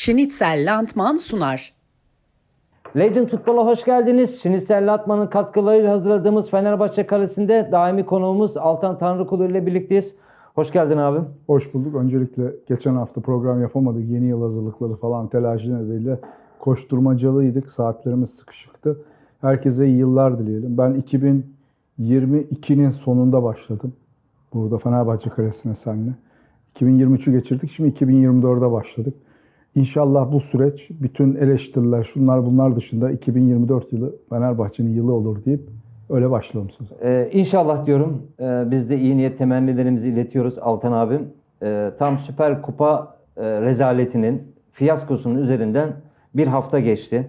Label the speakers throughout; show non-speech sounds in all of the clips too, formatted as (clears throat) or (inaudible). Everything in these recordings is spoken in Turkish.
Speaker 1: Schnitzel Landmann sunar.
Speaker 2: Legend Futbol'a hoş geldiniz. Şinisel Latman'ın katkılarıyla hazırladığımız Fenerbahçe Kalesi'nde daimi konuğumuz Altan Tanrıkulu ile birlikteyiz. Hoş geldin abim.
Speaker 3: Hoş bulduk. Öncelikle geçen hafta program yapamadık. Yeni yıl hazırlıkları falan telaşı nedeniyle koşturmacalıydık. Saatlerimiz sıkışıktı. Herkese iyi yıllar dileyelim. Ben 2022'nin sonunda başladım. Burada Fenerbahçe Kalesi'ne seninle. 2023'ü geçirdik. Şimdi 2024'e başladık. İnşallah bu süreç bütün eleştiriler şunlar bunlar dışında 2024 yılı Fenerbahçe'nin yılı olur deyip öyle başlayalım söze.
Speaker 2: Ee, inşallah diyorum. Ee, biz de iyi niyet temennilerimizi iletiyoruz Altan abim. Ee, tam Süper Kupa e, rezaletinin, fiyaskosunun üzerinden bir hafta geçti.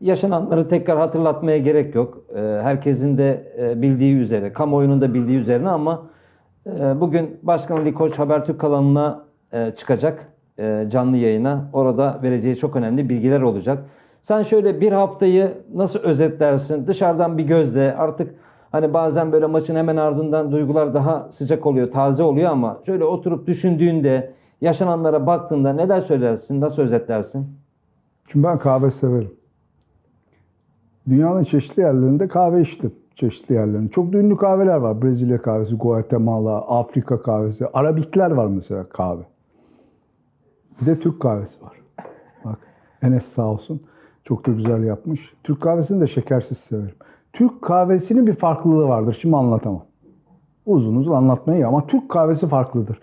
Speaker 2: Yaşananları tekrar hatırlatmaya gerek yok. Ee, herkesin de e, bildiği üzere, kamuoyunun da bildiği üzerine ama e, bugün Başkan Ali Koç Habertürk kanalına e, çıkacak canlı yayına. Orada vereceği çok önemli bilgiler olacak. Sen şöyle bir haftayı nasıl özetlersin? Dışarıdan bir gözle artık hani bazen böyle maçın hemen ardından duygular daha sıcak oluyor, taze oluyor ama şöyle oturup düşündüğünde, yaşananlara baktığında neler söylersin, nasıl özetlersin?
Speaker 3: Çünkü ben kahve severim. Dünyanın çeşitli yerlerinde kahve içtim. Çeşitli yerlerinde. Çok da ünlü kahveler var. Brezilya kahvesi, Guatemala, Afrika kahvesi. Arabikler var mesela kahve. Bir de Türk kahvesi var. Bak Enes sağ olsun. Çok da güzel yapmış. Türk kahvesini de şekersiz severim. Türk kahvesinin bir farklılığı vardır. Şimdi anlatamam. Uzun uzun anlatmayı ama Türk kahvesi farklıdır.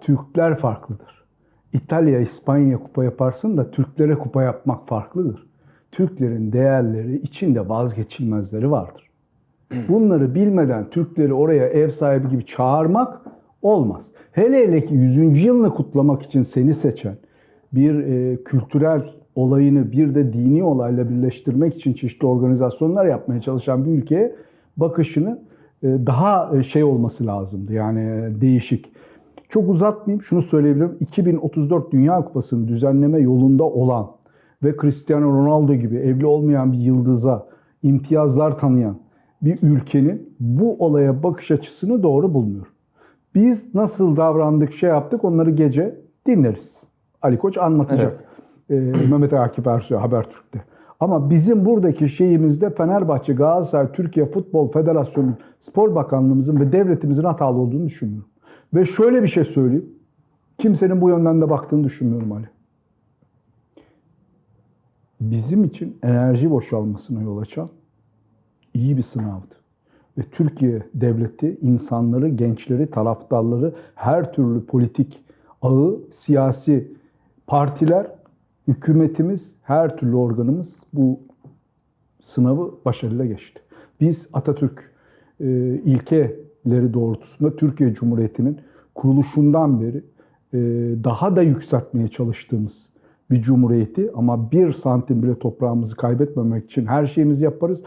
Speaker 3: Türkler farklıdır. İtalya, İspanya kupa yaparsın da Türklere kupa yapmak farklıdır. Türklerin değerleri içinde vazgeçilmezleri vardır. Bunları bilmeden Türkleri oraya ev sahibi gibi çağırmak olmaz. Hele hele ki 100. yılını kutlamak için seni seçen bir e, kültürel olayını bir de dini olayla birleştirmek için çeşitli organizasyonlar yapmaya çalışan bir ülkeye bakışını e, daha e, şey olması lazımdı. Yani e, değişik. Çok uzatmayayım şunu söyleyebilirim. 2034 Dünya Kupası'nı düzenleme yolunda olan ve Cristiano Ronaldo gibi evli olmayan bir yıldıza imtiyazlar tanıyan bir ülkenin bu olaya bakış açısını doğru bulmuyorum. Biz nasıl davrandık, şey yaptık onları gece dinleriz. Ali Koç anlatacak. Ee, Mehmet Akif Ersoy Habertürk'te. Ama bizim buradaki şeyimizde Fenerbahçe, Galatasaray, Türkiye Futbol Federasyonu, Spor Bakanlığımızın ve devletimizin hatalı olduğunu düşünmüyorum. Ve şöyle bir şey söyleyeyim. Kimsenin bu yönden de baktığını düşünmüyorum Ali. Bizim için enerji boşalmasına yol açan iyi bir sınavdı. Ve Türkiye devleti insanları, gençleri, taraftarları, her türlü politik ağı, siyasi partiler, hükümetimiz, her türlü organımız bu sınavı başarıyla geçti. Biz Atatürk e, ilkeleri doğrultusunda Türkiye Cumhuriyeti'nin kuruluşundan beri e, daha da yükseltmeye çalıştığımız bir cumhuriyeti ama bir santim bile toprağımızı kaybetmemek için her şeyimizi yaparız.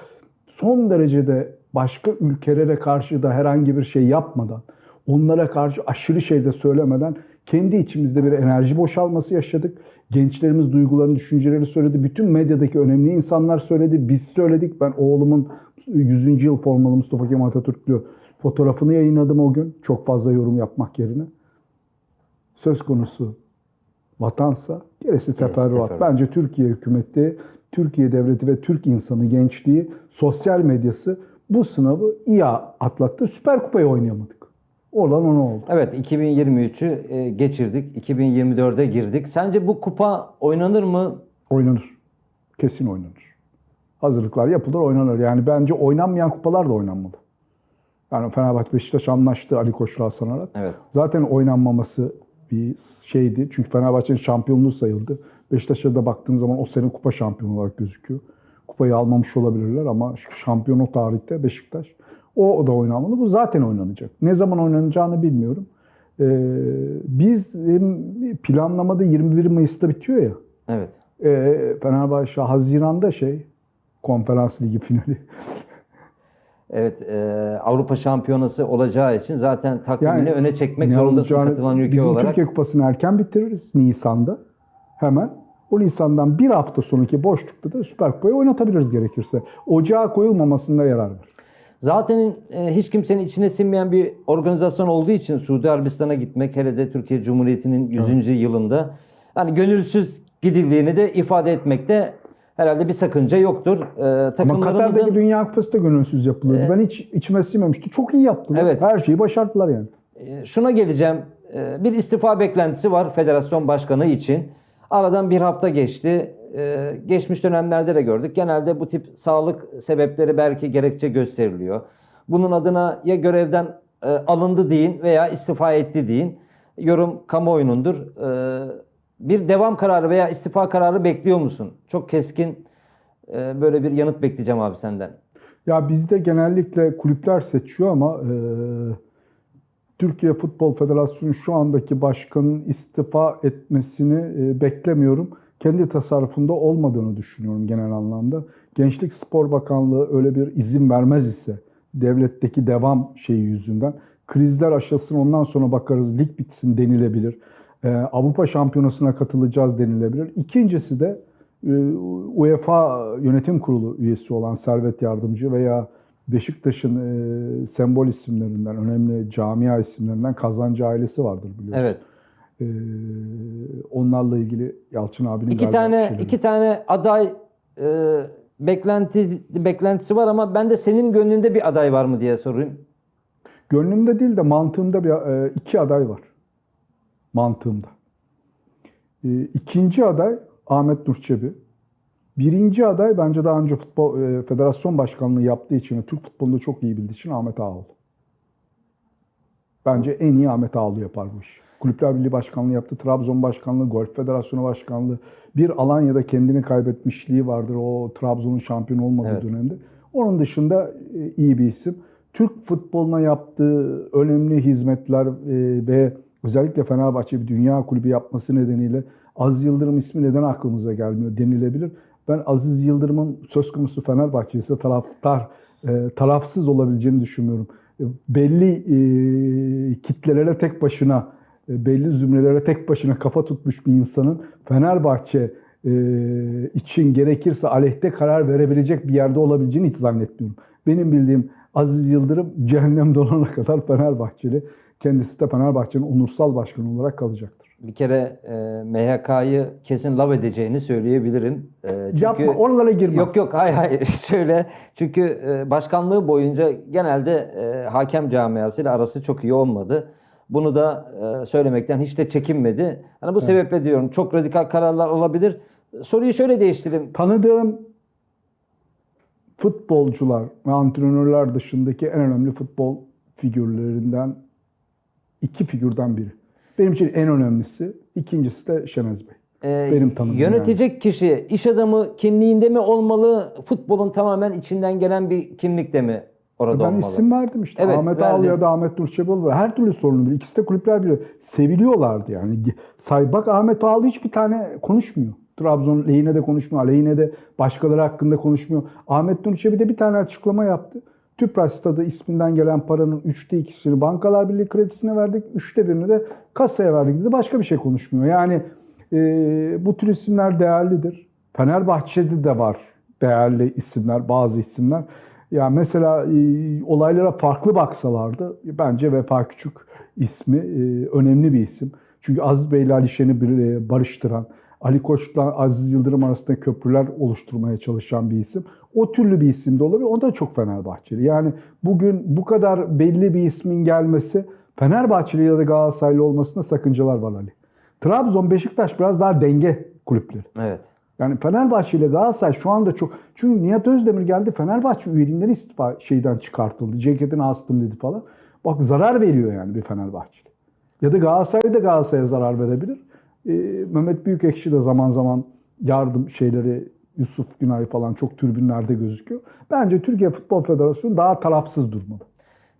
Speaker 3: Son derecede başka ülkelere karşı da herhangi bir şey yapmadan, onlara karşı aşırı şey de söylemeden kendi içimizde bir enerji boşalması yaşadık. Gençlerimiz duygularını, düşüncelerini söyledi. Bütün medyadaki önemli insanlar söyledi. Biz söyledik. Ben oğlumun 100. yıl formalı Mustafa Kemal Atatürklü fotoğrafını yayınladım o gün. Çok fazla yorum yapmak yerine. Söz konusu vatansa gerisi teferruat.
Speaker 2: teferruat.
Speaker 3: Bence Türkiye hükümeti, Türkiye devleti ve Türk insanı gençliği, sosyal medyası bu sınavı iyi atlattı. Süper Kupayı oynayamadık. Olan ona oldu.
Speaker 2: Evet 2023'ü e, geçirdik. 2024'e girdik. Sence bu kupa oynanır mı?
Speaker 3: Oynanır. Kesin oynanır. Hazırlıklar yapılır, oynanır. Yani bence oynanmayan kupalar da oynanmalı. Yani Fenerbahçe Beşiktaş anlaştı Ali Koç'la Hasan Arat.
Speaker 2: Evet.
Speaker 3: Zaten oynanmaması bir şeydi. Çünkü Fenerbahçe'nin şampiyonluğu sayıldı. Beşiktaş'a da baktığın zaman o sene kupa şampiyonu olarak gözüküyor. Kupayı almamış olabilirler ama şampiyon o tarihte Beşiktaş. O, da oynanmalı. Bu zaten oynanacak. Ne zaman oynanacağını bilmiyorum. Ee, biz hem planlamada 21 Mayıs'ta bitiyor ya.
Speaker 2: Evet.
Speaker 3: Ee, Fenerbahçe Haziran'da şey konferans ligi finali.
Speaker 2: Evet, e, Avrupa Şampiyonası olacağı için zaten takvimini
Speaker 3: Yani
Speaker 2: öne çekmek zorundasın katılan ülke
Speaker 3: Bizim
Speaker 2: olarak.
Speaker 3: Türkiye Kupası'nı erken bitiririz Nisan'da. Hemen. O Nisan'dan bir hafta sonraki boşlukta da Süper Kupayı oynatabiliriz gerekirse. Ocağa koyulmamasında yarar var.
Speaker 2: Zaten e, hiç kimsenin içine sinmeyen bir organizasyon olduğu için Suudi Arabistan'a gitmek hele de Türkiye Cumhuriyeti'nin 100. yılında hani gönülsüz gidildiğini de ifade etmekte herhalde bir sakınca yoktur. Ee,
Speaker 3: Ama Katar'daki Dünya Kupası da gönülsüz yapılıyordu. ben hiç içime sinmemişti. Çok iyi yaptılar.
Speaker 2: Evet.
Speaker 3: Her şeyi başardılar yani.
Speaker 2: e, şuna geleceğim. Ee, Bir istifa beklentisi var federasyon başkanı için. Aradan bir hafta geçti. Ee, Geçmiş dönemlerde de gördük. Genelde bu tip sağlık sebepleri belki gerekçe gösteriliyor. Bunun adına ya görevden e, alındı deyin veya istifa etti deyin. Yorum kamuoyunundur. Ee, Bir devam kararı veya istifa kararı bekliyor musun? Çok keskin e, böyle bir yanıt bekleyeceğim abi senden.
Speaker 3: Ya bizde genellikle kulüpler seçiyor ama e, Türkiye Futbol Federasyonu şu andaki başkanın istifa etmesini e, beklemiyorum. Kendi tasarrufunda olmadığını düşünüyorum genel anlamda. Gençlik Spor Bakanlığı öyle bir izin vermez ise devletteki devam şeyi yüzünden krizler aşılsın ondan sonra bakarız lig bitsin denilebilir. E, Avrupa Şampiyonası'na katılacağız denilebilir. İkincisi de e, UEFA Yönetim Kurulu üyesi olan Servet Yardımcı veya Beşiktaş'ın e, sembol isimlerinden, önemli camia isimlerinden Kazancı ailesi vardır biliyorsun.
Speaker 2: Evet.
Speaker 3: E, onlarla ilgili Yalçın abinin
Speaker 2: İki tane
Speaker 3: şeyleri-
Speaker 2: iki tane aday e, beklenti beklentisi var ama ben de senin gönlünde bir aday var mı diye sorayım.
Speaker 3: Gönlümde değil de mantığımda bir e, iki aday var. Mantığımda. E, ikinci aday Ahmet Nur Çebi. Birinci aday bence daha önce futbol e, federasyon başkanlığı yaptığı için ve Türk futbolunu çok iyi bildiği için Ahmet Ağaoğlu. Bence en iyi Ahmet Ağaoğlu yapar bu işi. Kulüpler Birliği Başkanlığı yaptı, Trabzon Başkanlığı, Golf Federasyonu Başkanlığı. Bir Alanya'da kendini kaybetmişliği vardır o Trabzon'un şampiyon olmadığı
Speaker 2: Evet.
Speaker 3: dönemde. Onun dışında e, iyi bir isim. Türk futboluna yaptığı önemli hizmetler e, ve özellikle Fenerbahçe bir dünya kulübü yapması nedeniyle Aziz Yıldırım ismi neden aklımıza gelmiyor denilebilir. Ben Aziz Yıldırım'ın söz konusu Fenerbahçe ise taraftar, e, tarafsız olabileceğini düşünmüyorum. E, belli e, kitlelere tek başına, e, belli zümrelere tek başına kafa tutmuş bir insanın Fenerbahçe e, için gerekirse aleyhte karar verebilecek bir yerde olabileceğini hiç zannetmiyorum. Benim bildiğim Aziz Yıldırım cehennem dolana kadar Fenerbahçeli. Kendisi de Fenerbahçe'nin onursal başkanı olarak kalacaktır.
Speaker 2: Bir kere e, MHK'yı kesin lav edeceğini söyleyebilirim. E, çünkü
Speaker 3: Yapma, oralara girmez.
Speaker 2: Yok yok hayır hayır (laughs) şöyle çünkü e, başkanlığı boyunca genelde e, hakem camiasıyla arası çok iyi olmadı. Bunu da e, söylemekten hiç de çekinmedi. Hani bu sebeple diyorum çok radikal kararlar olabilir. Soruyu şöyle değiştireyim.
Speaker 3: Tanıdığım futbolcular ve antrenörler dışındaki en önemli futbol figürlerinden iki figürden biri. Benim için en önemlisi, ikincisi de Şenez Bey.
Speaker 2: Ee,
Speaker 3: Benim tanıdığım
Speaker 2: Yönetecek kişi iş adamı kimliğinde mi olmalı? Futbolun tamamen içinden gelen bir kimlikte mi orada
Speaker 3: ben
Speaker 2: olmalı?
Speaker 3: isim verdim işte.
Speaker 2: Evet,
Speaker 3: Ahmet. Ağlı ya da Ahmet Nurçebiol var. Her türlü sorunu biliyor. İkisi de kulüpler biliyor. Seviliyorlardı yani. Say bak Ahmet Ağlı hiçbir tane konuşmuyor. Trabzon lehine de konuşmuyor. Aleyhine de başkaları hakkında konuşmuyor. Ahmet Nurçebi de bir tane açıklama yaptı. Tüpraş Stadı isminden gelen paranın üçte ikisini Bankalar Birliği kredisine verdik. Üçte birini de kasaya verdik dedi. Başka bir şey konuşmuyor. Yani e, bu tür isimler değerlidir. Fenerbahçe'de de var değerli isimler, bazı isimler. Ya mesela e, olaylara farklı baksalardı bence Vefa Küçük ismi e, önemli bir isim. Çünkü Aziz Bey ile Alişen'i e, barıştıran, Ali Koç'la Aziz Yıldırım arasında köprüler oluşturmaya çalışan bir isim. O türlü bir isim de olabilir. O da çok Fenerbahçeli. Yani bugün bu kadar belli bir ismin gelmesi Fenerbahçeli ya da Galatasaraylı olmasında sakıncalar var Ali. Trabzon, Beşiktaş biraz daha denge kulüpleri.
Speaker 2: Evet.
Speaker 3: Yani Fenerbahçe ile Galatasaray şu anda çok... Çünkü Nihat Özdemir geldi Fenerbahçe üyeliğinden istifa şeyden çıkartıldı. Ceketini astım dedi falan. Bak zarar veriyor yani bir Fenerbahçeli. Ya da Galatasaray da Galatasaray'a zarar verebilir. Ee, Mehmet Büyükekşi de zaman zaman yardım şeyleri Yusuf Günay falan çok türbünlerde gözüküyor. Bence Türkiye Futbol Federasyonu daha tarafsız durmalı.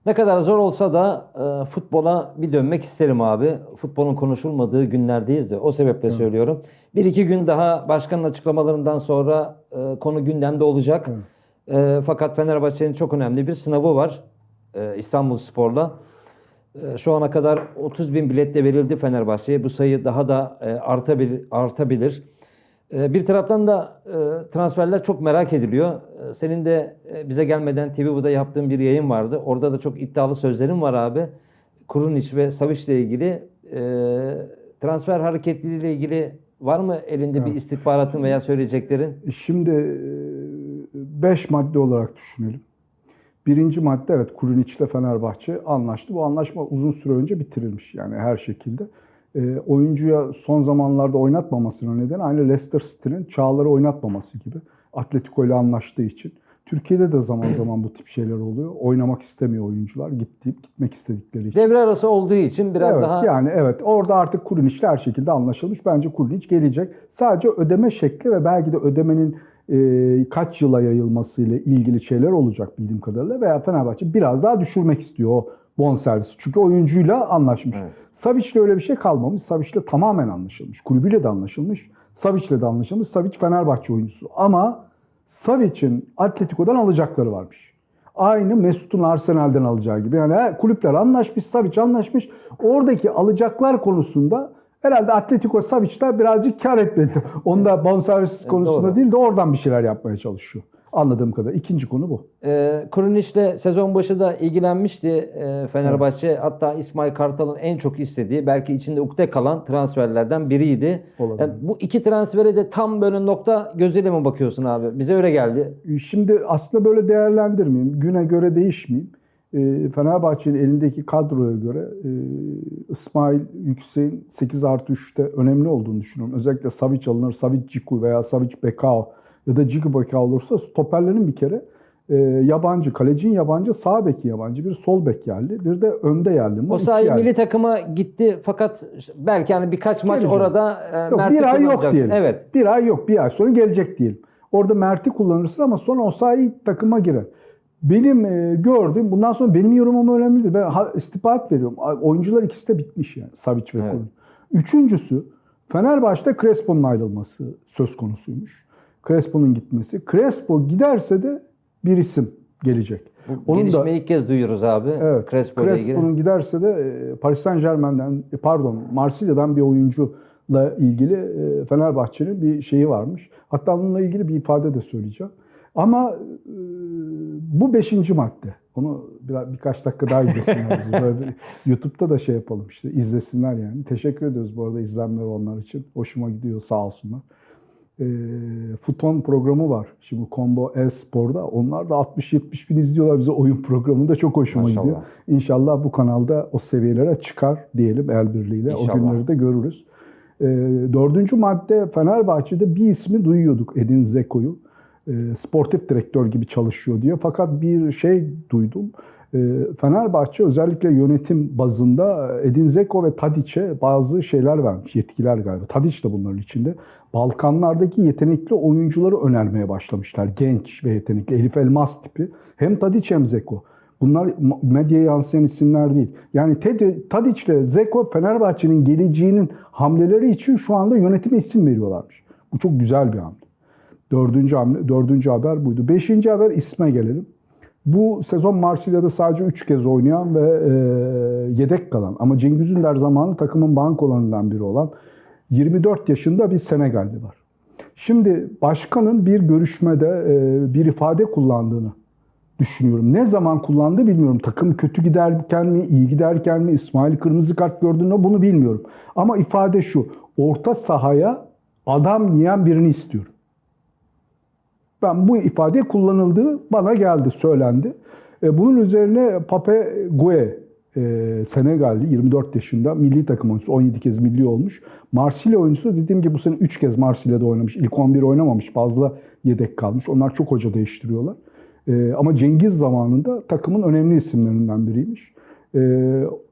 Speaker 2: Ne kadar zor olsa da e, futbola bir dönmek isterim abi. Futbolun konuşulmadığı günlerdeyiz de o sebeple söylüyorum. Bir iki gün daha başkanın açıklamalarından sonra e, konu gündemde olacak. E, fakat Fenerbahçe'nin çok önemli bir sınavı var e, İstanbul Spor'la. E, şu ana kadar 30 bin bilet de verildi Fenerbahçe'ye. Bu sayı daha da e, artabilir. artabilir. E, bir taraftan da e, transferler çok merak ediliyor. E, senin de e, bize gelmeden TV'de yaptığın bir yayın vardı. Orada da çok iddialı sözlerin var abi. Kurunic ve Savic ile ilgili transfer hareketliliği ile ilgili Var mı elinde bir istihbaratın veya söyleyeceklerin?
Speaker 3: Şimdi 5 madde olarak düşünelim. Birinci madde evet Kurunic ile Fenerbahçe anlaştı. Bu anlaşma uzun süre önce bitirilmiş yani her şekilde. E, oyuncuya son zamanlarda oynatmamasının nedeni aynı Leicester City'nin Çağlar'ı oynatmaması gibi. Atletico ile anlaştığı için. Türkiye'de de zaman (clears throat) zaman bu tip şeyler oluyor. Oynamak istemiyor oyuncular. Gitti, gitmek istedikleri için.
Speaker 2: Devre arası olduğu için biraz
Speaker 3: evet,
Speaker 2: daha
Speaker 3: yani evet orada artık Kuruniç'le her şekilde anlaşılmış. Bence Kuruniç gelecek. Sadece ödeme şekli ve belki de ödemenin e, kaç yıla yayılması ile ilgili şeyler olacak bildiğim kadarıyla veya Fenerbahçe biraz daha düşürmek istiyor o bonservisi. Çünkü oyuncuyla anlaşmış.
Speaker 2: Evet.
Speaker 3: Savic'le öyle bir şey kalmamış. Savic'le tamamen anlaşılmış. Kulübüyle de anlaşılmış. Savic'le de anlaşılmış. Savic Fenerbahçe oyuncusu. Ama Savic'in Atletico'dan alacakları varmış. Aynı Mesut'un Arsenal'den alacağı gibi. Yani kulüpler anlaşmış, Savic anlaşmış. Oradaki alacaklar konusunda herhalde Atletico Savic'ler birazcık kar etmedi. Onda bonservis konusunda
Speaker 2: doğru.
Speaker 3: değil de oradan bir şeyler yapmaya çalışıyor. Anladığım kadarıyla. İkinci konu bu.
Speaker 2: Ee, Kuruniç'le sezon başı da ilgilenmişti e, Fenerbahçe. Hatta İsmail Kartal'ın en çok istediği, belki içinde ukde kalan transferlerden biriydi.
Speaker 3: Olabilir.
Speaker 2: Yani bu iki transfere de tam böyle nokta gözüyle mi bakıyorsun abi? Bize öyle geldi.
Speaker 3: Şimdi aslında böyle değerlendirmeyeyim. Güne göre değişmeyeyim. Ee, Fenerbahçe'nin elindeki kadroya göre e, İsmail Yüksek'in 8 artı 3'te önemli olduğunu düşünüyorum. Özellikle Savic alınır, Savic Ciku veya Savic Bekao ya da Ciku Bekao olursa stoperlerin bir kere e, yabancı, kalecinin yabancı, sağ beki yabancı, bir sol bek yerli, bir de önde yerli. Bu
Speaker 2: O sahi
Speaker 3: yerli.
Speaker 2: milli takıma gitti fakat belki hani birkaç maç
Speaker 3: Gelecek.
Speaker 2: orada e,
Speaker 3: Yok,
Speaker 2: Mert'i
Speaker 3: bir ay yok diyelim.
Speaker 2: Evet.
Speaker 3: Bir ay yok. Bir ay sonra gelecek diyelim. Orada Mert'i kullanırsın ama sonra Osayi takıma girer. Benim e, gördüğüm, bundan sonra benim yorumum önemli değil. Ben ha, istihbarat veriyorum. Oyuncular ikisi de bitmiş yani. Savic ve
Speaker 2: Evet.
Speaker 3: Üçüncüsü, Fenerbahçe'de Crespo'nun ayrılması söz konusuymuş. Crespo'nun gitmesi. Crespo giderse de bir isim gelecek.
Speaker 2: Bu
Speaker 3: Onun da-
Speaker 2: gelişmeyi ilk kez duyuyoruz abi.
Speaker 3: Evet.
Speaker 2: Crespo.
Speaker 3: Crespo'nun giderse de e, Paris Saint Germain'den e, pardon Marsilya'dan bir oyuncuyla ilgili e, Fenerbahçe'nin bir şeyi varmış. Hatta onunla ilgili bir ifade de söyleyeceğim. Ama e, bu beşinci madde. Onu biraz, birkaç dakika daha izlesinler. (laughs) Böyle YouTube'da da şey yapalım işte izlesinler yani. Teşekkür ediyoruz bu arada izlenmeler onlar için. Hoşuma gidiyor sağ olsunlar. E, Futon programı var. Şimdi Combo E-Spor'da. Onlar da 60-70 bin izliyorlar bize oyun programında. Çok hoşuma
Speaker 2: Maşallah.
Speaker 3: gidiyor. İnşallah bu kanalda o seviyelere çıkar diyelim el birliğiyle.
Speaker 2: İnşallah.
Speaker 3: O günleri de görürüz. E, dördüncü madde Fenerbahçe'de bir ismi duyuyorduk Edin Zeko'yu. E, sportif direktör gibi çalışıyor diye. Fakat bir şey duydum. E, Fenerbahçe özellikle yönetim bazında Edin Zeko ve Tadiç'e bazı şeyler vermiş. Yetkiler galiba. Tadiç de bunların içinde. Balkanlardaki yetenekli oyuncuları önermeye başlamışlar. Genç ve yetenekli. Elif Elmas tipi. Hem Tadiç hem Zeko. Bunlar medyaya yansıyan isimler değil. Yani Tadiç ile Zeko Fenerbahçe'nin geleceğinin hamleleri için şu anda yönetime isim veriyorlarmış. Bu çok güzel bir hamle. Dördüncü, hamle, dördüncü haber buydu. Beşinci haber isme gelelim. Bu sezon Marsilya'da sadece 3 kez oynayan ve e, yedek kalan ama Cengiz Ünder zamanı takımın bankolarından biri olan 24 yaşında bir Senegalli var. Şimdi başkanın bir görüşmede e, bir ifade kullandığını düşünüyorum. Ne zaman kullandı bilmiyorum. Takım kötü giderken mi, iyi giderken mi, İsmail kırmızı kart gördüğünde bunu bilmiyorum. Ama ifade şu. Orta sahaya adam yiyen birini istiyorum. Ben bu ifade kullanıldığı bana geldi, söylendi. E, bunun üzerine Pape Gue, e, Senegalli, 24 yaşında milli takım oyuncusu, 17 kez milli olmuş. Marsilya oyuncusu dediğim gibi bu sene 3 kez Marsilya'da oynamış. İlk 11 oynamamış, fazla yedek kalmış. Onlar çok hoca değiştiriyorlar. E, ama Cengiz zamanında takımın önemli isimlerinden biriymiş.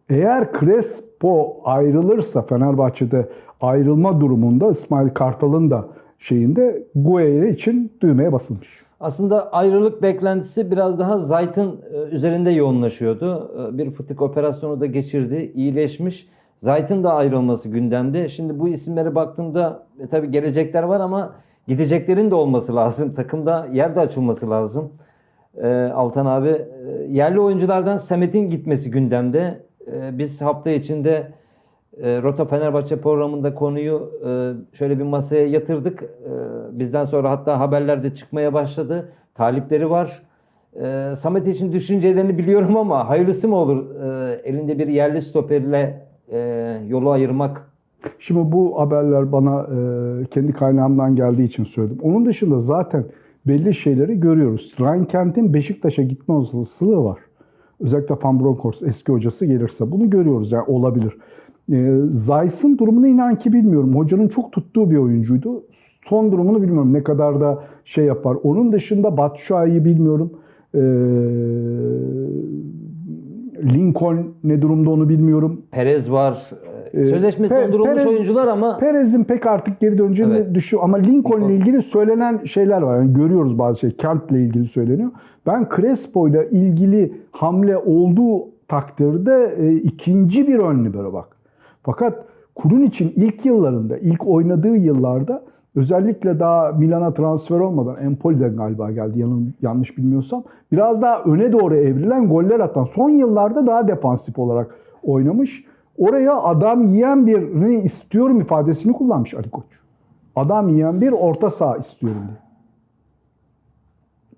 Speaker 3: Eğer Crespo ayrılırsa Fenerbahçe'de ayrılma durumunda İsmail Kartal'ın da şeyinde Gueye için düğmeye basılmış.
Speaker 2: Aslında ayrılık beklentisi biraz daha Zayt'ın e, üzerinde yoğunlaşıyordu. E, Bir fıtık operasyonu da geçirdi, iyileşmiş. Zayt'ın da ayrılması gündemde. Şimdi bu isimlere baktığımda e, tabii gelecekler var ama gideceklerin de olması lazım. Takımda yer de açılması lazım. E, Altan abi e, yerli oyunculardan Samet'in gitmesi gündemde. E, Biz hafta içinde e, Rota Fenerbahçe programında konuyu e, şöyle bir masaya yatırdık. E, bizden sonra hatta haberlerde çıkmaya başladı. Talipleri var. E, Samet için düşüncelerini biliyorum ama hayırlısı mı olur? Elinde bir yerli stoperle e, yolu ayırmak
Speaker 3: Şimdi bu haberler bana kendi kaynağımdan geldiği için söyledim. Onun dışında zaten belli şeyleri görüyoruz. Ryan Kent'in Beşiktaş'a gitme olasılığı var. Özellikle Van Bronckhorst eski hocası gelirse. Bunu görüyoruz yani olabilir. E, Zayt'sın durumunu inan ki bilmiyorum. Hocanın çok tuttuğu bir oyuncuydu. Son durumunu bilmiyorum. Ne kadar da şey yapar. Onun dışında Batshuayi'yi bilmiyorum. E, Lincoln ne durumda onu bilmiyorum.
Speaker 2: Perez var.
Speaker 3: Ee,
Speaker 2: Sözleşmesi
Speaker 3: Pe-
Speaker 2: dondurulmuş
Speaker 3: Perez-
Speaker 2: oyuncular ama
Speaker 3: Perez'in pek artık geri döneceğini
Speaker 2: Evet.
Speaker 3: düşüyor. Ama Lincoln'la
Speaker 2: Lincoln.
Speaker 3: ilgili söylenen şeyler var. Yani görüyoruz bazı şey. Kent'le ilgili söyleniyor. Ben Crespo'yla ilgili hamle olduğu takdirde e, ikinci bir ön libero bak. Fakat Kurun için ilk yıllarında, ilk oynadığı yıllarda özellikle daha Milan'a transfer olmadan Empoli'den galiba geldi yanım, yanlış bilmiyorsam. Biraz daha öne doğru evrilen goller atan son yıllarda daha defansif olarak oynamış. Oraya adam yiyen birini istiyorum ifadesini kullanmış Ali Koç. Adam yiyen bir orta saha istiyorum diye.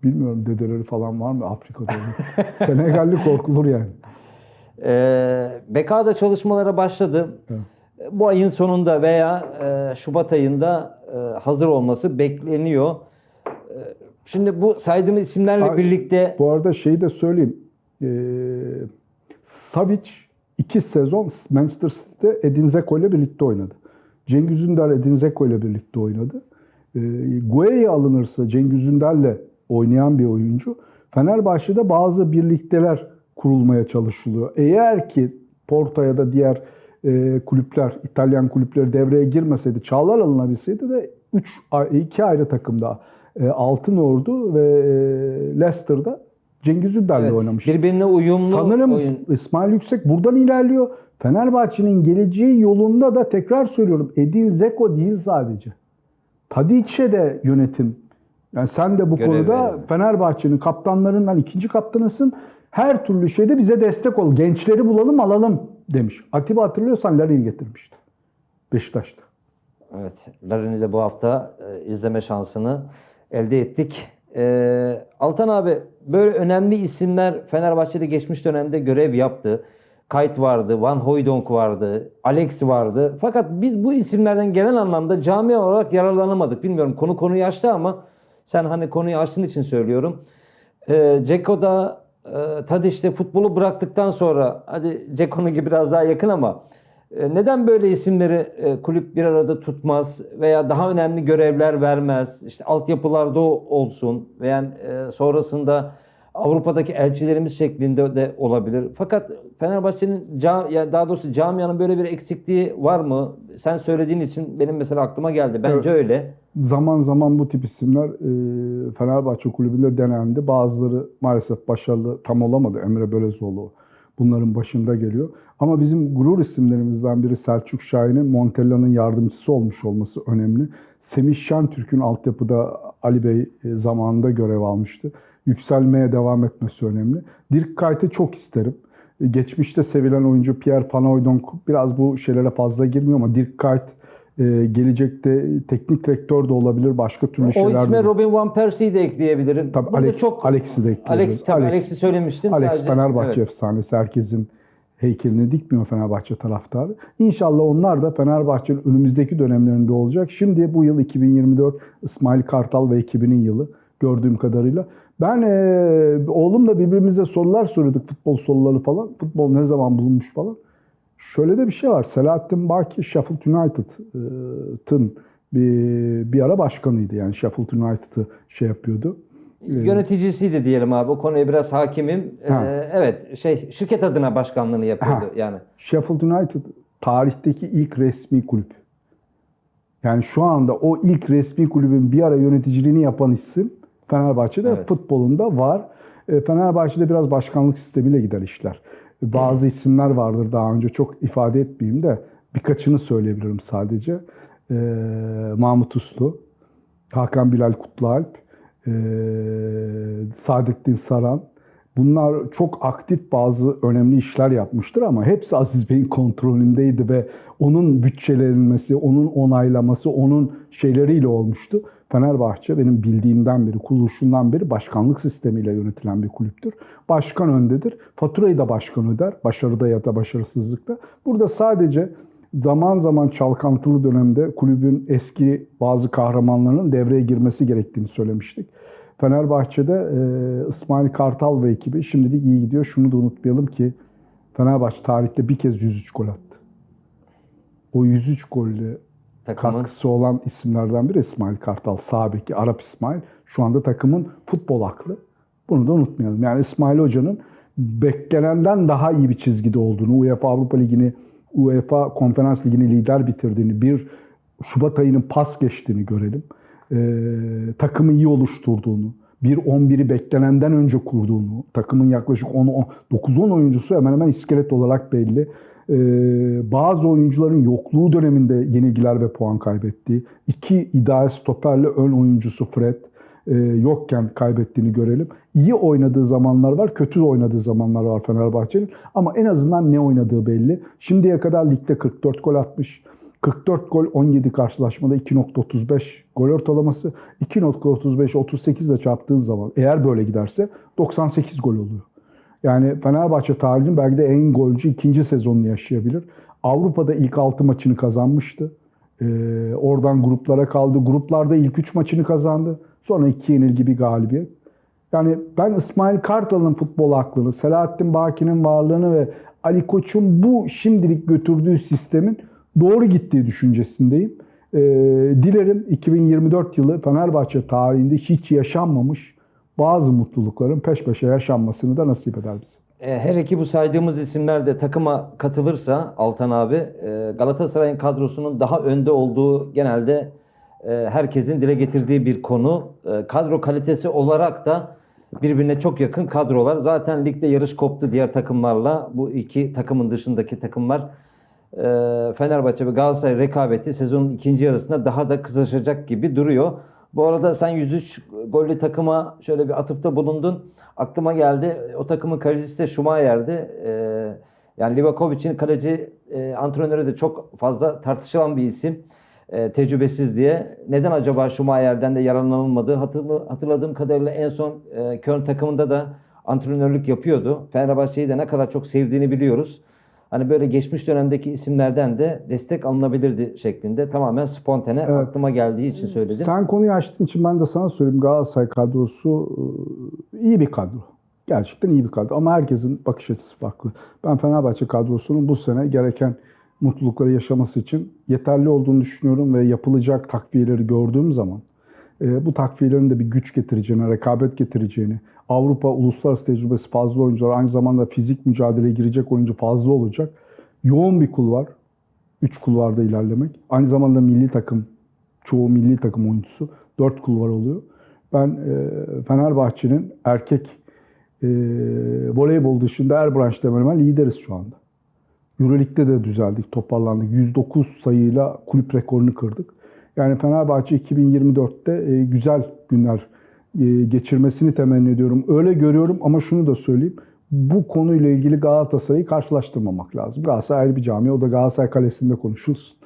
Speaker 3: Bilmiyorum dedeleri falan var mı Afrika'da? (laughs) Senegalli korkulur yani.
Speaker 2: E, BK'da çalışmalara başladı.
Speaker 3: Evet.
Speaker 2: Bu ayın sonunda veya e, Şubat ayında e, hazır olması bekleniyor. E, şimdi bu saydığınız isimlerle
Speaker 3: Abi,
Speaker 2: birlikte
Speaker 3: Bu arada şeyi de söyleyeyim. Ee, Savic iki sezon Manchester City'de Edin Dzeko ile birlikte oynadı. Cengiz Ünder Edin Dzeko ile birlikte oynadı. Ee, Gueye alınırsa Cengiz Ünder'le oynayan bir oyuncu. Fenerbahçe'de bazı birlikteler kurulmaya çalışılıyor. Eğer ki Porto ya da diğer e, kulüpler, İtalyan kulüpleri devreye girmeseydi, Çağlar alınabilseydi de 3 iki ayrı takımda e, Altın Ordu ve e, Leicester'da Cengiz Ünder'le
Speaker 2: evet,
Speaker 3: oynamış.
Speaker 2: birbirine uyumlu
Speaker 3: Sanırım
Speaker 2: oyun.
Speaker 3: İsmail Yüksek buradan ilerliyor. Fenerbahçe'nin geleceği yolunda da tekrar söylüyorum Edin Zeko değil sadece. Tadiç'e de yönetim. Yani sen de bu
Speaker 2: Görev
Speaker 3: konuda
Speaker 2: verildi.
Speaker 3: Fenerbahçe'nin kaptanlarından ikinci kaptanısın. Her türlü şeyde bize destek ol. Gençleri bulalım alalım demiş. Atiba hatırlıyorsan Larin'i getirmişti. Beşiktaş'ta.
Speaker 2: Evet, Larin'i de bu hafta e, izleme şansını elde ettik. E, Altan abi böyle önemli isimler Fenerbahçe'de geçmiş dönemde görev yaptı. Kayt vardı, Van Hooijdonk vardı, Alex vardı. Fakat biz bu isimlerden genel anlamda cami olarak yararlanamadık. Bilmiyorum konu konuyu açtı ama sen hani konuyu açtığın için söylüyorum. E, Ceko'da, e, Tadiç'te futbolu bıraktıktan sonra hadi Ceko'nun gibi biraz daha yakın ama e, Neden böyle isimleri e, kulüp bir arada tutmaz veya daha önemli görevler vermez? İşte altyapılarda olsun veya e, sonrasında Avrupa'daki elçilerimiz şeklinde de olabilir. Fakat Fenerbahçe'nin daha doğrusu camianın böyle bir eksikliği var mı? Sen söylediğin için benim mesela aklıma geldi. Bence
Speaker 3: Evet.
Speaker 2: öyle.
Speaker 3: Zaman zaman bu tip isimler e, Fenerbahçe kulübünde denendi. Bazıları maalesef başarılı tam olamadı. Emre Belözoğlu bunların başında geliyor. Ama bizim gurur isimlerimizden biri Selçuk Şahin'in Montella'nın yardımcısı olmuş olması önemli. Semih Şentürk'ün altyapıda Ali Bey e, zamanında görev almıştı. Yükselmeye devam etmesi önemli. Dirk Kuyt'ı çok isterim. E, Geçmişte sevilen oyuncu Pierre Van Hooijdonk biraz bu şeylere fazla girmiyor ama Dirk Kuyt e, gelecekte teknik direktör de olabilir, başka türlü
Speaker 2: O
Speaker 3: şeyler
Speaker 2: isme
Speaker 3: de.
Speaker 2: Robin Van Persie'yi de ekleyebilirim.
Speaker 3: Tabii
Speaker 2: Burada
Speaker 3: Alex,
Speaker 2: çok
Speaker 3: Alex'i de ekleyebiliriz.
Speaker 2: Alex, tabii
Speaker 3: Alex-
Speaker 2: Alex'i söylemiştim.
Speaker 3: Alex
Speaker 2: sadece.
Speaker 3: Fenerbahçe
Speaker 2: Evet.
Speaker 3: efsanesi. Herkesin heykelini dikmiyor Fenerbahçe taraftarı. İnşallah onlar da Fenerbahçe'nin önümüzdeki dönemlerinde olacak. Şimdi bu yıl 2024 İsmail Kartal ve ekibinin yılı gördüğüm kadarıyla. Ben eee oğlumla birbirimize sorular soruyorduk futbol soruları falan. Futbol ne zaman bulunmuş falan. Şöyle de bir şey var. Selahattin Baki Sheffield United'ın bir, bir ara başkanıydı. Yani Sheffield United'ı şey yapıyordu.
Speaker 2: Yöneticisiydi diyelim abi. O konuya biraz hakimim.
Speaker 3: Ha.
Speaker 2: Ee, evet, şey şirket adına başkanlığını yapıyordu
Speaker 3: Ha.
Speaker 2: yani.
Speaker 3: Sheffield United tarihteki ilk resmi kulüp. Yani şu anda o ilk resmi kulübün bir ara yöneticiliğini yapan isim Fenerbahçe'de
Speaker 2: Evet.
Speaker 3: futbolunda var. E, Fenerbahçe'de biraz başkanlık sistemiyle gider işler. Bazı isimler vardır daha önce çok ifade etmeyeyim de birkaçını söyleyebilirim sadece. E, Mahmut Uslu, Hakan Bilal Kutlualp, e, Saadettin Saran. Bunlar çok aktif bazı önemli işler yapmıştır ama hepsi Aziz Bey'in kontrolündeydi ve onun bütçelenmesi, onun onaylaması, onun şeyleriyle olmuştu. Fenerbahçe benim bildiğimden beri, kuruluşundan beri başkanlık sistemiyle yönetilen bir kulüptür. Başkan öndedir. Faturayı da başkan öder. Başarıda ya da başarısızlıkta. Burada sadece zaman zaman çalkantılı dönemde kulübün eski bazı kahramanlarının devreye girmesi gerektiğini söylemiştik. Fenerbahçe'de e, İsmail Kartal ve ekibi şimdilik iyi gidiyor. Şunu da unutmayalım ki Fenerbahçe tarihte bir kez 103 gol attı. O 103 golle
Speaker 2: Takımın
Speaker 3: katkısı olan isimlerden biri İsmail Kartal. Sağ beki Arap İsmail. Şu anda takımın futbol aklı. Bunu da unutmayalım. Yani İsmail Hoca'nın beklenenden daha iyi bir çizgide olduğunu, UEFA Avrupa Ligi'ni, UEFA Konferans Ligi'ni lider bitirdiğini, bir Şubat ayının pas geçtiğini görelim. Ee, takımı iyi oluşturduğunu, bir 11'i beklenenden önce kurduğunu, takımın yaklaşık 9-10 oyuncusu hemen hemen iskelet olarak belli. Ee, bazı oyuncuların yokluğu döneminde yenilgiler ve puan kaybettiği, iki ideal stoperle ön oyuncusu Fred e, yokken kaybettiğini görelim. İyi oynadığı zamanlar var, kötü oynadığı zamanlar var Fenerbahçe'nin. Ama en azından ne oynadığı belli. Şimdiye kadar ligde 44 gol atmış. 44 gol 17 karşılaşmada 2.35 gol ortalaması. 2.35 38 ile çarptığın zaman eğer böyle giderse 98 gol oluyor. Yani Fenerbahçe tarihinin belki de en golcü ikinci sezonunu yaşayabilir. Avrupa'da ilk 6 maçını kazanmıştı. Ee, oradan gruplara kaldı. Gruplarda ilk 3 maçını kazandı. Sonra 2 yenilgi bir galibiyet. Yani ben İsmail Kartal'ın futbol aklını, Selahattin Baki'nin varlığını ve Ali Koç'un bu şimdilik götürdüğü sistemin doğru gittiği düşüncesindeyim. Ee, dilerim 2024 yılı Fenerbahçe tarihinde hiç yaşanmamış bazı mutlulukların peş peşe yaşanmasını da nasip eder bize.
Speaker 2: E, Her iki bu saydığımız isimler de takıma katılırsa Altan abi e, Galatasaray'ın kadrosunun daha önde olduğu genelde e, herkesin dile getirdiği bir konu. Kadro kalitesi olarak da birbirine çok yakın kadrolar. Zaten ligde yarış koptu diğer takımlarla. Bu iki takımın dışındaki takımlar Fenerbahçe ve Galatasaray rekabeti sezonun ikinci yarısında daha da kızışacak gibi duruyor. Bu arada sen 103 gollü takıma şöyle bir atıfta bulundun. Aklıma geldi. O takımın kalecisi de Schumacher'di. Ee, yani Livakovic'in kaleci e, antrenörü de çok fazla tartışılan bir isim. E, tecrübesiz diye. Neden acaba Schumacher'den de yararlanılmadı? Hatırlı, hatırladığım kadarıyla en son e, Köln takımında da antrenörlük yapıyordu. Fenerbahçe'yi de ne kadar çok sevdiğini biliyoruz. Hani böyle geçmiş dönemdeki isimlerden de destek alınabilirdi şeklinde tamamen spontane
Speaker 3: Evet.
Speaker 2: aklıma geldiği için söyledim.
Speaker 3: Sen konuyu açtığın için ben de sana söyleyeyim. Galatasaray kadrosu e, iyi bir kadro. Gerçekten iyi bir kadro. Ama herkesin bakış açısı farklı. Ben Fenerbahçe kadrosunun bu sene gereken mutlulukları yaşaması için yeterli olduğunu düşünüyorum ve yapılacak takviyeleri gördüğüm zaman e, bu takviyelerin de bir güç getireceğini, rekabet getireceğini, Avrupa uluslararası tecrübesi fazla oyuncular, aynı zamanda fizik mücadeleye girecek oyuncu fazla olacak. Yoğun bir kulvar. Üç kulvarda ilerlemek. Aynı zamanda milli takım, çoğu milli takım oyuncusu. Dört kulvar oluyor. Ben e, Fenerbahçe'nin erkek e, voleybol dışında her branşta hemen hemen lideriz şu anda. Euroleague'de de düzeldik, toparlandık. 109 sayıyla kulüp rekorunu kırdık. Yani Fenerbahçe 2024'te e, güzel günler geçirmesini temenni ediyorum. Öyle görüyorum ama şunu da söyleyeyim. Bu konuyla ilgili Galatasaray'ı karşılaştırmamak lazım. Galatasaray ayrı bir cami. O da Galatasaray Kalesi'nde konuşulsun.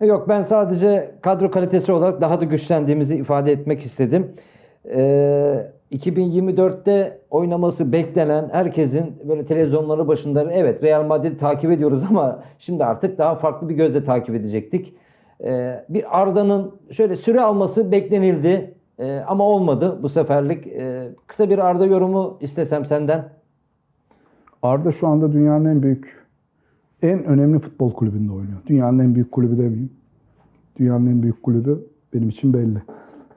Speaker 2: E, Yok ben sadece kadro kalitesi olarak daha da güçlendiğimizi ifade etmek istedim. Ee, 2024'te oynaması beklenen herkesin böyle televizyonları başında evet Real Madrid takip ediyoruz ama şimdi artık daha farklı bir gözle takip edecektik. Ee, bir Arda'nın şöyle süre alması beklenildi Ee, ama olmadı bu seferlik. Ee, kısa bir Arda yorumu istesem senden.
Speaker 3: Arda şu anda dünyanın en büyük, en önemli futbol kulübünde oynuyor. Dünyanın en büyük kulübü demeyeyim. Dünyanın en büyük kulübü benim için belli.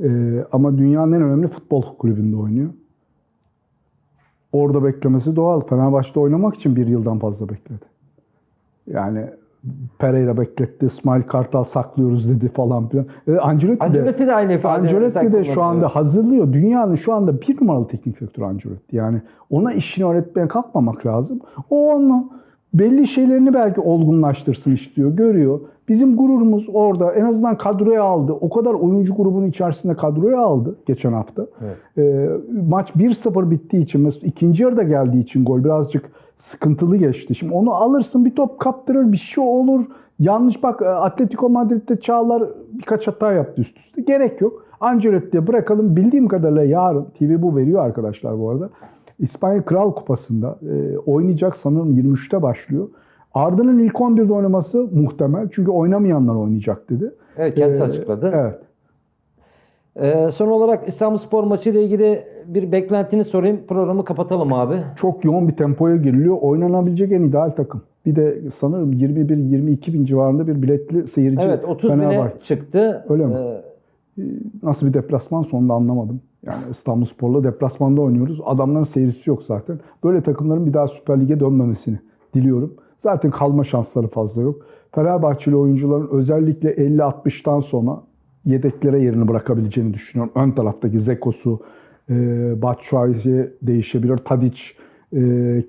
Speaker 3: Ee, ama dünyanın en önemli futbol kulübünde oynuyor. Orada beklemesi doğal. Fenerbahçe'de oynamak için bir yıldan fazla bekledi. Yani Pereira bekletti, İsmail Kartal saklıyoruz dedi falan filan. Ee, Ancelotti de,
Speaker 2: Ancelotti de aynı ifade.
Speaker 3: Ancelotti de şu anda hazırlıyor. Dünyanın şu anda bir numaralı teknik direktörü Ancelotti. Yani ona işini öğretmeye kalkmamak lazım. O onu belli şeylerini belki olgunlaştırsın istiyor, görüyor. Bizim gururumuz orada en azından kadroya aldı. O kadar oyuncu grubunun içerisinde kadroya aldı geçen hafta.
Speaker 2: Evet.
Speaker 3: Ee, maç 1-0 bittiği için, ikinci yarıda geldiği için gol birazcık sıkıntılı geçti. Şimdi onu alırsın bir top kaptırır bir şey olur. Yanlış bak e, Atletico Madrid'de Çağlar birkaç hata yaptı üst üste. Gerek yok. Ancelotti'ye bırakalım. Bildiğim kadarıyla yarın TV bu veriyor arkadaşlar bu arada. İspanya Kral Kupası'nda e, oynayacak sanırım 23'te başlıyor. Arda'nın ilk 11'de oynaması muhtemel. Çünkü oynamayanlar oynayacak dedi.
Speaker 2: Evet kendisi
Speaker 3: Ee,
Speaker 2: açıkladı.
Speaker 3: Evet.
Speaker 2: Ee, son olarak İstanbulspor maçı ile ilgili bir beklentini sorayım. Programı kapatalım abi.
Speaker 3: Çok yoğun bir tempoya giriliyor. Oynanabilecek en ideal takım. Bir de sanırım 21-22 bin civarında bir biletli seyirci
Speaker 2: Evet 30 bine
Speaker 3: Fenerbahçe.
Speaker 2: çıktı.
Speaker 3: Öyle mi?
Speaker 2: Ee,
Speaker 3: Nasıl bir deplasman sonunda anlamadım. Yani İstanbulspor'la deplasmanda oynuyoruz. Adamların seyircisi yok zaten. Böyle takımların bir daha Süper Lig'e dönmemesini diliyorum. Zaten kalma şansları fazla yok. Fenerbahçeli oyuncuların özellikle 50-60'tan sonra yedeklere yerini bırakabileceğini düşünüyorum. Ön taraftaki Zeko'su, e, Batshuayi değişebilir, Tadic, e,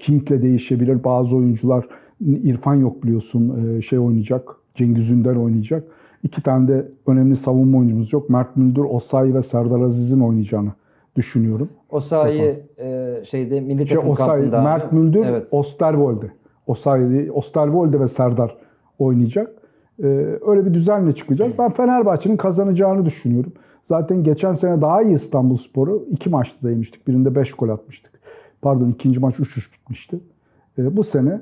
Speaker 3: King'le değişebilir. Bazı oyuncular İrfan yok biliyorsun e, şey oynayacak, Cengiz Ünder oynayacak. İki tane de önemli savunma oyuncumuz yok. Mert Müldür, Osayi ve Serdar Aziz'in oynayacağını düşünüyorum.
Speaker 2: o sahayı e, şeyde milli
Speaker 3: Şey,
Speaker 2: takım
Speaker 3: Osayi,
Speaker 2: kampında.
Speaker 3: Mert Müldür,
Speaker 2: Evet.
Speaker 3: Osterwolde. Osayi, Osterwolde ve Serdar oynayacak. Ee, öyle bir düzenle çıkacak. Ben Fenerbahçe'nin kazanacağını düşünüyorum. Zaten geçen sene daha iyi İstanbulspor'u iki maçta da yemiştik. Birinde 5 gol atmıştık. Pardon ikinci maç 3-3 bitmişti. Ee, bu sene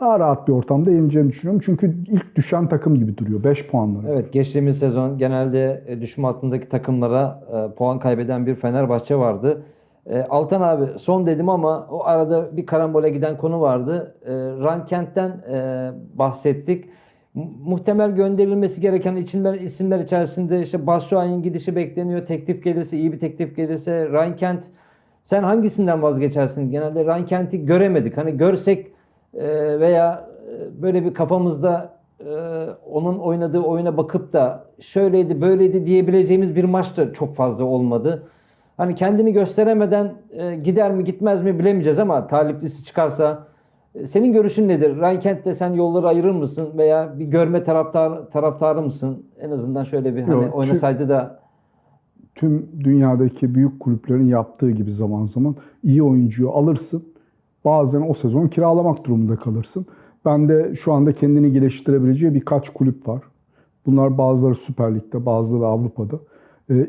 Speaker 3: daha rahat bir ortamda yeneceğini düşünüyorum. Çünkü ilk düşen takım gibi duruyor. 5 puanları.
Speaker 2: Evet geçtiğimiz sezon genelde e, düşme hattındaki takımlara e, puan kaybeden bir Fenerbahçe vardı. E, Altan abi son dedim ama o arada bir karambole giden konu vardı. Rankent'ten e, bahsettik. Mu- Muhtemel gönderilmesi gereken isimler, isimler içerisinde işte Batshuayi'nin gidişi bekleniyor. Teklif gelirse, iyi bir teklif gelirse Rankent sen hangisinden vazgeçersin? Genelde Rankent'i göremedik. Hani görsek e, veya e, böyle bir kafamızda e, onun oynadığı oyuna bakıp da şöyleydi böyleydi diyebileceğimiz bir maç da çok fazla olmadı. Hani kendini gösteremeden e, gider mi gitmez mi bilemeyeceğiz ama taliplisi çıkarsa senin görüşün nedir? Rankent'te sen yolları ayırır mısın veya bir görme taraftar, taraftarı mısın? En azından şöyle bir hani
Speaker 3: Yok,
Speaker 2: oynasaydı da
Speaker 3: tüm dünyadaki büyük kulüplerin yaptığı gibi zaman zaman iyi oyuncuyu alırsın. Bazen o sezon kiralamak durumunda kalırsın. Ben de şu anda kendini geliştirebileceği birkaç kulüp var. Bunlar bazıları Süper Lig'de, bazıları Avrupa'da.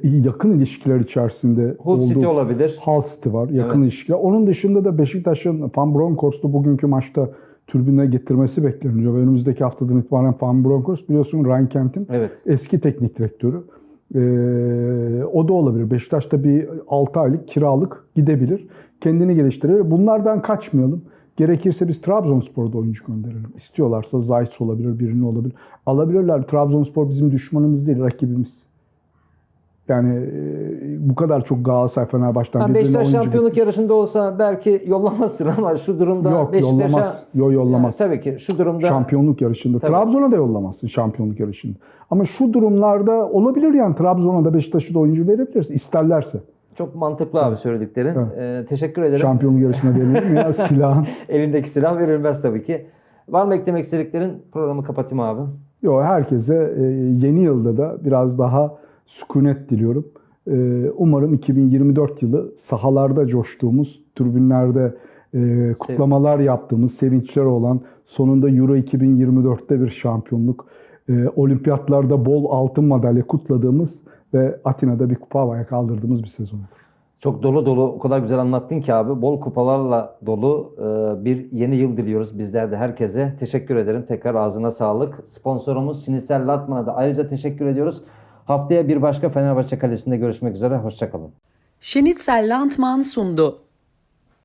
Speaker 3: İyi yakın ilişkiler içerisinde
Speaker 2: Hull City
Speaker 3: olduğu-
Speaker 2: olabilir.
Speaker 3: Hull City var, yakın
Speaker 2: Evet.
Speaker 3: ilişkiler. Onun dışında da Beşiktaş'ın Van Bronckhorst'u bugünkü maçta tribüne getirmesi bekleniyor. Ve önümüzdeki haftadan itibaren Van Bronckhorst biliyorsun Ryan Kent'in
Speaker 2: Evet.
Speaker 3: eski teknik direktörü. Ee, o da olabilir. Beşiktaş'ta bir 6 aylık kiralık gidebilir. Kendini geliştirir. Bunlardan kaçmayalım. Gerekirse biz Trabzonspor'da oyuncu gönderelim. İstiyorlarsa Zayt olabilir, birini olabilir. Alabilirler. Trabzonspor bizim düşmanımız değil, rakibimiz. Yani e, bu kadar çok Galatasaray, Fenerbahçe'den
Speaker 2: Ha,
Speaker 3: birbirine
Speaker 2: Beşiktaş şampiyonluk yarışında olsa belki yollamazsın (laughs) ama şu durumda
Speaker 3: Yok
Speaker 2: Beşiktaş'a
Speaker 3: yollamaz. Yok yollamaz.
Speaker 2: Yani tabii ki şu durumda
Speaker 3: Şampiyonluk yarışında.
Speaker 2: Tabii.
Speaker 3: Trabzon'a da yollamazsın şampiyonluk yarışında. Ama şu durumlarda olabilir yani Trabzon'a da Beşiktaş'a da oyuncu verebilirsin isterlerse.
Speaker 2: çok mantıklı abi söylediklerin.
Speaker 3: Evet.
Speaker 2: Ee, teşekkür ederim.
Speaker 3: Şampiyonluk yarışına verelim ya (laughs) silahın.
Speaker 2: Elindeki silah verilmez tabii ki. Var mı eklemek istediklerin? Programı kapatayım abi.
Speaker 3: Yok herkese e, yeni yılda da biraz daha sükunet diliyorum. E, umarım 2024 yılı sahalarda coştuğumuz, tribünlerde e, kutlamalar yaptığımız, sevinçler olan sonunda Euro 2024'te bir şampiyonluk, e, olimpiyatlarda bol altın madalya kutladığımız ve Atina'da bir kupa havaya kaldırdığımız bir sezon.
Speaker 2: Çok dolu dolu o kadar güzel anlattın ki abi. Bol kupalarla dolu e, bir yeni yıl diliyoruz bizler de herkese. Teşekkür ederim. Tekrar ağzına sağlık. Sponsorumuz Şinisel Latman'a da ayrıca teşekkür ediyoruz. Haftaya bir başka Fenerbahçe Kalesi'nde görüşmek üzere. Hoşçakalın.
Speaker 1: Schnitzel Landmann sundu.